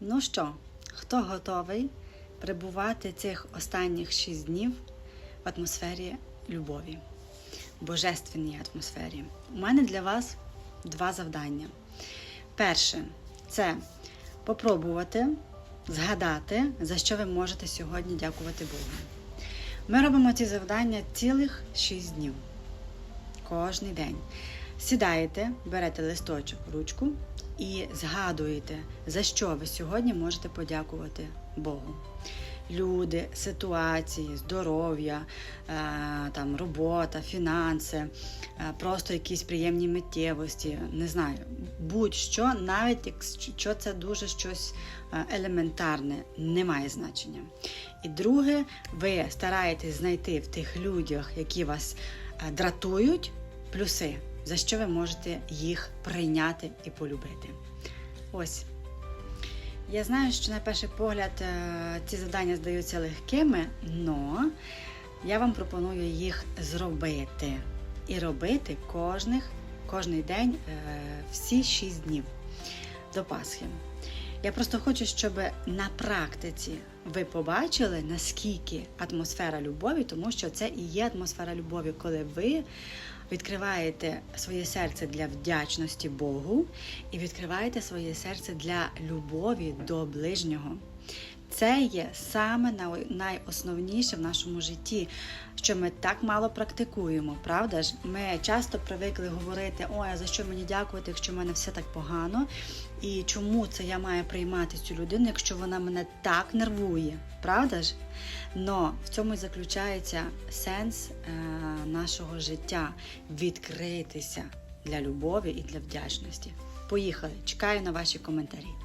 Ну що, хто готовий перебувати цих останніх шість днів в атмосфері любові, божественній атмосфері? У мене для вас два завдання. Перше це попробувати згадати, за що ви можете сьогодні дякувати Богу. Ми робимо ці завдання цілих 6 днів. Кожний день. Сідаєте, берете листочок, ручку і згадуєте, за що ви сьогодні можете подякувати Богу. Люди, ситуації, здоров'я, е, там, робота, фінанси, е, просто якісь приємні миттєвості, не знаю, будь-що, навіть якщо це дуже щось е, елементарне, не має значення. І друге, ви стараєтесь знайти в тих людях, які вас дратують, плюси, за що ви можете їх прийняти і полюбити. Ось. Я знаю, що на перший погляд е, ці завдання здаються легкими, але я вам пропоную їх зробити. І робити кожних, кожний день е, всі 6 днів до Пасхи. Я просто хочу, щоб на практиці ви побачили, наскільки атмосфера любові, тому що це і є атмосфера любові, коли ви відкриваєте своє серце для вдячності Богу і відкриваєте своє серце для любові до ближнього. Це є саме най- найосновніше в нашому житті, що ми так мало практикуємо, правда ж? Ми часто привикли говорити, ой, а за що мені дякувати, якщо в мене все так погано, і чому це я маю приймати цю людину, якщо вона мене так нервує, правда ж? Но в цьому і заключається сенс е, нашого життя відкритися для любові і для вдячності. Поїхали! Чекаю на ваші коментарі.